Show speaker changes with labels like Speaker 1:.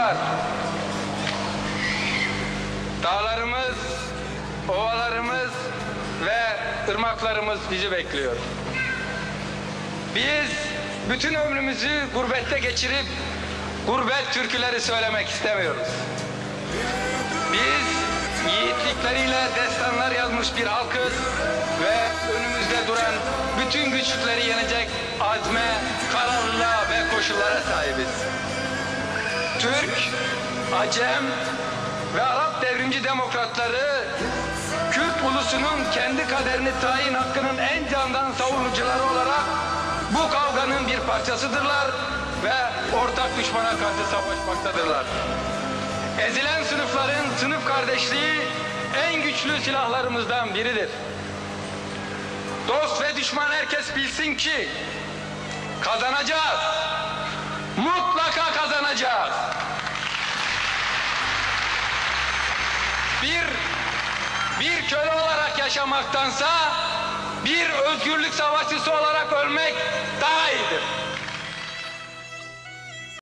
Speaker 1: kışlar, dağlarımız, ovalarımız ve ırmaklarımız bizi bekliyor. Biz bütün ömrümüzü gurbette geçirip gurbet türküleri söylemek istemiyoruz. Biz yiğitlikleriyle destanlar yazmış bir halkız ve önümüzde duran bütün güçlükleri yenecek azme, kararlılığa ve koşullara sahibiz. Türk, Acem ve Arap devrimci demokratları Kürt ulusunun kendi kaderini tayin hakkının en candan savunucuları olarak bu kavganın bir parçasıdırlar ve ortak düşmana karşı savaşmaktadırlar. Ezilen sınıfların sınıf kardeşliği en güçlü silahlarımızdan biridir. Dost ve düşman herkes bilsin ki kazanacağız. Mutlaka kazanacağız. Bir, bir köle olarak yaşamaktansa bir özgürlük savaşçısı olarak